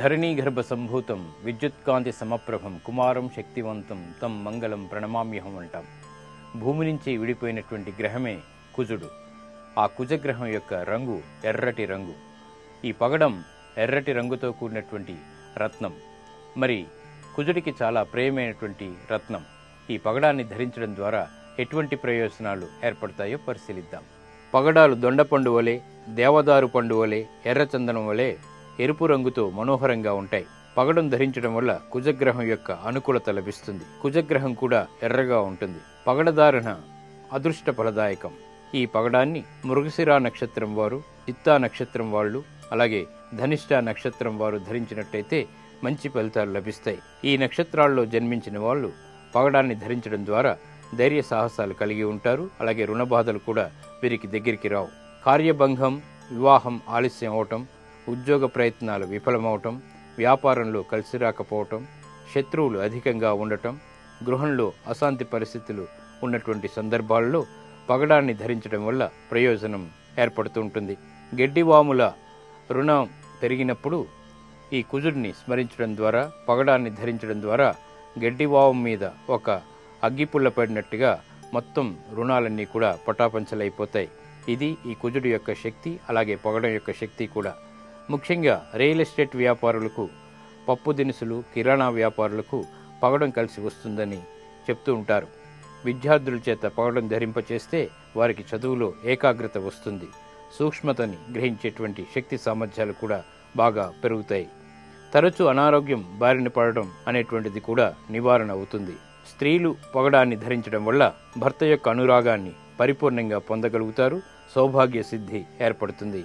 ధరణీగర్భ సంభూతం విద్యుత్కాంతి సమప్రభం కుమారం శక్తివంతం తం మంగళం ప్రణమామ్యహం అంటాం. భూమి నుంచి విడిపోయినటువంటి గ్రహమే కుజుడు. ఆ కుజగ్రహం యొక్క రంగు ఎర్రటి రంగు. ఈ పగడం ఎర్రటి రంగుతో కూడినటువంటి రత్నం. మరి కుజుడికి చాలా ప్రియమైనటువంటి రత్నం. ఈ పగడాన్ని ధరించడం ద్వారా ఎటువంటి ప్రయోజనాలు ఏర్పడతాయో పరిశీలిద్దాం. పగడాలు దొండపండు వలె దేవదారు పండు వలె ఎర్రచందనం వలె ఎరుపు రంగుతో మనోహరంగా ఉంటాయి. పగడం ధరించడం వల్ల కుజగ్రహం యొక్క అనుకూలత లభిస్తుంది. కుజగ్రహం కూడా ఎర్రగా ఉంటుంది. పగడధారణ అదృష్ట ఫలదాయకం ఈ పగడాన్ని మృగశిరా నక్షత్రం వారు చిత్తా నక్షత్రం వాళ్ళు అలాగే ధనిష్ట నక్షత్రం వారు ధరించినట్టయితే మంచి ఫలితాలు లభిస్తాయి. ఈ నక్షత్రాల్లో జన్మించిన వాళ్ళు పగడాన్ని ధరించడం ద్వారా ధైర్య సాహసాలు కలిగి ఉంటారు. అలాగే రుణ బాధలు కూడా వీరికి దగ్గరికి రావు. కార్యభంగం వివాహం ఆలస్యం అవటం ఉద్యోగ ప్రయత్నాలు విఫలమవటం వ్యాపారంలో కలిసి రాకపోవటం శత్రువులు అధికంగా ఉండటం గృహంలో అశాంతి పరిస్థితులు ఉన్నటువంటి సందర్భాల్లో పగడాన్ని ధరించడం వల్ల ప్రయోజనం ఏర్పడుతుంటుంది. గడ్డివాముల రుణం పెరిగినప్పుడు ఈ కుజుడిని స్మరించడం ద్వారా పగడాన్ని ధరించడం ద్వారా గడ్డివాము మీద ఒక అగ్గిపుల్ల పడినట్టుగా మొత్తం రుణాలన్నీ కూడా పటాపంచలైపోతాయి. ఇది ఈ కుజుడు యొక్క శక్తి అలాగే పొగడం యొక్క శక్తి కూడా. ముఖ్యంగా రియల్ ఎస్టేట్ వ్యాపారులకు పప్పు దినుసులు కిరాణా వ్యాపారులకు పగడం కలిసి వస్తుందని చెప్తూ ఉంటారు. విద్యార్థుల చేత పగడం ధరింపచేస్తే వారికి చదువులో ఏకాగ్రత వస్తుంది. సూక్ష్మతని గ్రహించేటువంటి శక్తి సామర్థ్యాలు కూడా బాగా పెరుగుతాయి. తరచూ అనారోగ్యం బారిన పడడం అనేటువంటిది కూడా నివారణ అవుతుంది. స్త్రీలు పగడాన్ని ధరించడం వల్ల భర్త యొక్క అనురాగాన్ని పరిపూర్ణంగా పొందగలుగుతారు. సౌభాగ్య సిద్ధి ఏర్పడుతుంది.